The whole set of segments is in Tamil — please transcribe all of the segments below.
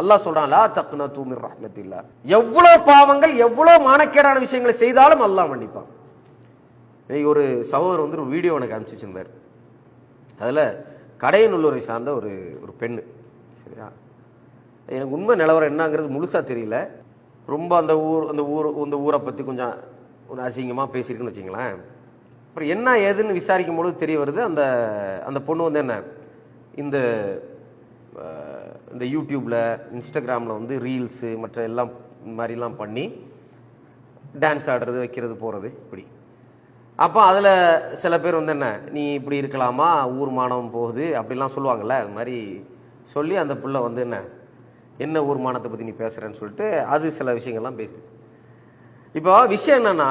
அல்லாஹ் சொல்றான் லா தக்னா தூமிர் ரஹ்மத்தில்லா. எவ்வளவு பாவங்கள் எவ்வளவு மானக்கேடான விஷயங்களை செய்தாலும் அல்லாஹ் மன்னிப்பான். இன்னைக்கு ஒரு சகோதரர் வந்து ஒரு வீடியோ எனக்கு அனுப்பிச்சு வச்சிருந்தார். அதுல கடையநல்லூரை சார்ந்த ஒரு ஒரு பெண்ணு சரியா? எனக்கு உண்மை நிலவரம் என்னங்கிறது முழுசாக தெரியல. ரொம்ப அந்த ஊர் அந்த ஊர் அந்த ஊரை பற்றி கொஞ்சம் ஒரு அசிங்கமாக பேசியிருக்குன்னு வச்சிங்களேன் அப்புறம் என்ன ஏதுன்னு விசாரிக்கும் பொழுது தெரிய வருது அந்த அந்த பொண்ணு வந்து என்ன இந்த இந்த யூடியூப்பில் இன்ஸ்டாகிராமில் வந்து ரீல்ஸு மற்ற எல்லாம் இந்த மாதிரிலாம் பண்ணி டான்ஸ் ஆடுறது வைக்கிறது போகிறது இப்படி. அப்போ அதில் சில பேர் வந்து என்ன நீ இப்படி இருக்கலாமா? ஊர் மானம் போகுது அப்படிலாம் சொல்லுவாங்கல்ல அது மாதிரி சொல்லி அந்த பிள்ளை வந்து என்ன என்ன ஊர் மானத்தை பற்றி நீ பேசுகிறேன்னு சொல்லிட்டு அது சில விஷயங்கள்லாம் பேசுது. இப்போ விஷயம் என்னென்னா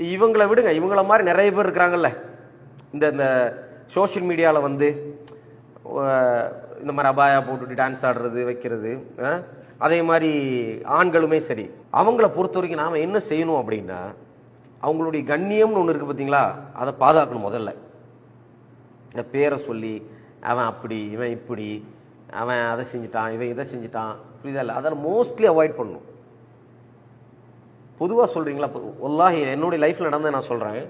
இவங்களை விடுங்க இவங்கள மாதிரி நிறைய பேர் இருக்கிறாங்கல்ல இந்த இந்த சோஷியல் மீடியாவில் வந்து இந்த மாதிரி அபாயா போட்டுட்டு டான்ஸ் ஆடுறது வைக்கிறது அதே மாதிரி ஆண்களுமே சரி. அவங்கள பொறுத்த வரைக்கும் நாம் என்ன செய்யணும் அப்படின்னா அவங்களுடைய கண்ணியம்னு ஒன்று இருக்குது பார்த்தீங்களா அதை பாதுகாக்கணும் முதல்ல. இந்த பேரை சொல்லி அவன் அப்படி இவன் இப்படி அவன் அதை செஞ்சுட்டான் இவன் இதை செஞ்சுட்டான். புரியுதா இல்லை? அதை மோஸ்ட்லி அவாய்ட் பண்ணணும். பொதுவாக சொல்கிறீங்களா ஒல்லாஹி என்னுடைய லைஃப்பில் நடந்ததை நான் சொல்கிறேன்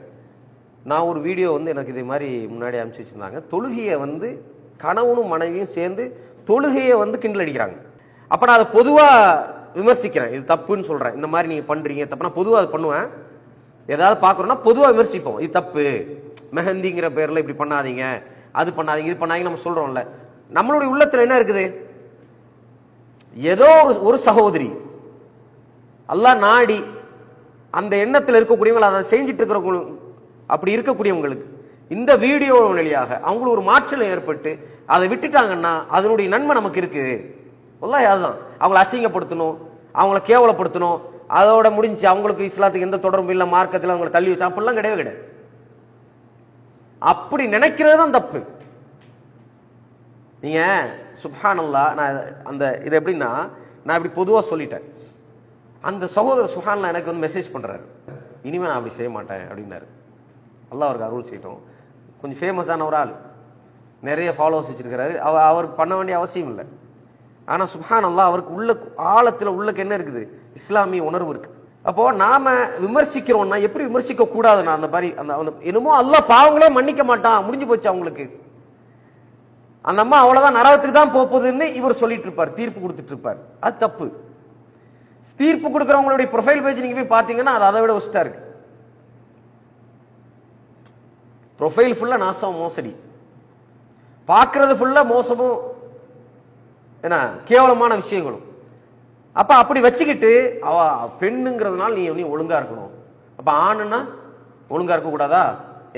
நான் ஒரு வீடியோ வந்து எனக்கு இதே மாதிரி முன்னாடி அனுப்பிச்சி வச்சுருந்தாங்க. தொழுகையை வந்து கணவனும் மனைவியும் சேர்ந்து தொழுகையை வந்து கிண்டல் அடிக்கிறாங்க. அப்போ நான் அதை பொதுவாக விமர்சிக்கிறேன். இது தப்புன்னு சொல்கிறேன் இந்த மாதிரி நீங்கள் பண்ணுறீங்க தப்பு. நான் பொதுவாக அதை பண்ணுவேன். ஏதாவது பார்க்குறோன்னா பொதுவாக விமர்சிப்போம். இது தப்பு. மெஹந்திங்கிற பேரில் இப்படி பண்ணாதீங்க. அது பண்ணாதீங்க இது பண்ணாதீங்க நம்ம சொல்கிறோம்ல நம்மளுடைய உள்ளத்தில் என்ன இருக்குது? ஏதோ ஒரு ஒரு சகோதரி அல்லா நாடி அந்த எண்ணத்தில் இருக்கக்கூடியவங்க அதை செஞ்சுட்டு இருக்கிறவங்க அப்படி இருக்கக்கூடியவங்களுக்கு இந்த வீடியோ வழியாக அவங்களுக்கு ஒரு மாற்றம் ஏற்பட்டு அதை விட்டுட்டாங்கன்னா அதனுடைய நன்மை நமக்கு இருக்குது. வல்லாஹி அதுதான். அவங்கள அசிங்கப்படுத்தணும் அவங்கள கேவலப்படுத்தணும் அதோட முடிஞ்சு அவங்களுக்கு இஸ்லாத்துக்கு எந்த தொடர்பும் இல்லை மார்க்கத்தில் அவங்கள தள்ளி வச்சு அப்படிலாம் கிடையவே கிடையாது. அப்படி நினைக்கிறது தான் தப்பு. நீங்க சுஹானல்லா நான் அந்த இது எப்படின்னா நான் இப்படி பொதுவாக சொல்லிட்டேன். அந்த சகோதரர் சுஹான்ல எனக்கு வந்து மெசேஜ் பண்றாரு. இனிமே நான் அப்படி செய்ய மாட்டேன் அப்படின்னாரு. அல்லா அவருக்கு அருள் செய்யட்டும். கொஞ்சம் ஃபேமஸான ஒரு ஆள். நிறைய ஃபாலோவர்ஸ் வச்சுருக்கிறாரு. அவ அவருக்கு பண்ண வேண்டிய அவசியம் இல்லை. ஆனால் சுஹான் அல்லாஹ் அவருக்கு உள்ள ஆழத்தில் உள்ளக்கு என்ன இருக்குது? இஸ்லாமிய உணர்வு இருக்குது. அப்போது நாம் விமர்சிக்கிறோம்னா எப்படி விமர்சிக்க கூடாதுண்ணா அந்த மாதிரி அந்த அந்த என்னமோ அல்லா பாவங்களே மன்னிக்க மாட்டான். முடிஞ்சு போச்சு அவங்களுக்கு. அந்த அம்மா அவ்வளோதான் நரகத்துக்கு தான் போகுதுன்னு இவர் சொல்லிட்டு இருப்பார். தீர்ப்பு கொடுத்துட்டு இருப்பார். அது தப்பு. தீர்ப்பு கொடுக்குறவங்களுடைய ப்ரொஃபைல் பேஜ் நீங்கள் போய் பார்த்தீங்கன்னா அது அதை விட ஒஸ்ட்டாக இருக்குது ப்ரொஃபைல் ஃபுல்லாக நாசம் மோசடி. பார்க்கறது ஃபுல்லாக மோசமும் என்ன கேவலமான விஷயங்களும். அப்போ அப்படி வச்சுக்கிட்டு அவ பெண்ணுங்கிறதுனால நீ நீ ஒழுங்காக இருக்கணும்? அப்போ ஆணுன்னா ஒழுங்காக இருக்கக்கூடாதா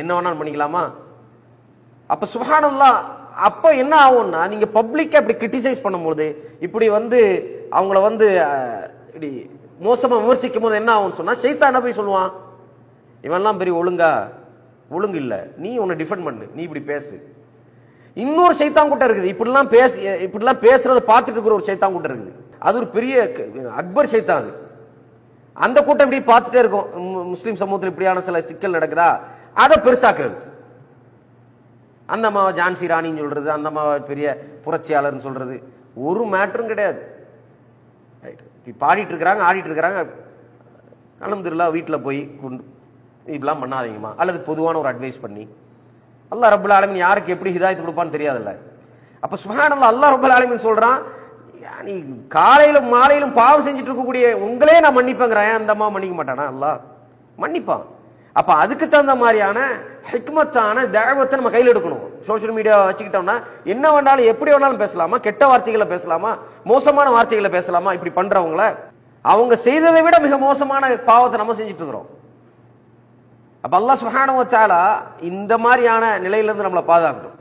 என்ன வேணாலும் பண்ணிக்கலாமா? அப்போ சுபஹானல்லாஹ் அப்போ என்ன ஆகும்னா நீங்கள் பப்ளிக்கை அப்படி கிரிட்டிசைஸ் பண்ணும்போது இப்படி வந்து அவங்கள வந்து இப்படி மோசமாக விமர்சிக்கும் போது என்ன ஆகும்னு சொன்னால் ஷைத்தான் என்ன போய் சொல்லுவான் இவன்லாம் பெரிய ஒழுங்கா ஒழுங்கு இல்லை. நீ உன்னை டிஃபெண்ட் பண்ணு. நீ இப்படி பேசு. இன்னொரு சைத்தான் கூட்டம் இருக்குது. இப்படிலாம் பேச இப்படிலாம் பேசுறத பார்த்துட்டு இருக்கிற ஒரு சைத்தான் கூட்டம் இருக்குது. அது ஒரு பெரிய க- அக்பர் சைத்தான் அது. அந்த கூட்டம் இப்படி பார்த்துட்டே இருக்கும். முஸ்லீம் சமூகத்தில் இப்படியான சில சிக்கல் நடக்குதா? அதை பெருசாக்குறது. அந்த அம்மாவை ஜான்சி ராணின்னு சொல்றது அந்த அம்மாவை பெரிய புரட்சியாளர்னு சொல்றது. ஒரு மேட்டரும் கிடையாது. ரைட் இப்படி பாடிட்டு இருக்கிறாங்க ஆடிட்டு இருக்கிறாங்க. அலமதுல்லா வீட்டில் போய் கொண்டு இப்படிலாம் பண்ணாதீங்கம்மா. அல்லது பொதுவான ஒரு அட்வைஸ் பண்ணி அல்லா ரபுல் ஆலமின் யாருக்கு எப்படி ஹிதாயத்து கொடுப்பான்னு தெரியாதுல்ல? அப்போ சுபஹானல்லாஹ் அல்லா ரபுல் ஆலமின் சொல்கிறான் நீ காலையிலும் மாலையிலும் பாவம் செஞ்சுட்டு இருக்கக்கூடிய உங்களே நான் மன்னிப்பேங்கிறேன். அந்த அம்மா மன்னிக்க மாட்டானா? அல்லா மன்னிப்பான். அப்போ அதுக்கு தகுந்த மாதிரியான ஹிக்மத்தான தேவத்தை நம்ம கையில் எடுக்கணும். சோஷியல் மீடியா வச்சுக்கிட்டோம்னா என்ன வேணாலும் எப்படி வேணாலும் பேசலாமா? கெட்ட வார்த்தைகளை பேசலாமா? மோசமான வார்த்தைகளை பேசலாமா? இப்படி பண்ணுறவங்கள அவங்க செய்ததை விட மிக மோசமான பாவத்தை நம்ம செஞ்சுட்டு இருக்கிறோம். அப்போ அல்லா சுப்ஹானஹு இந்த மாதிரியான நிலையிலேருந்து நம்மளை பாதுகாக்கணும்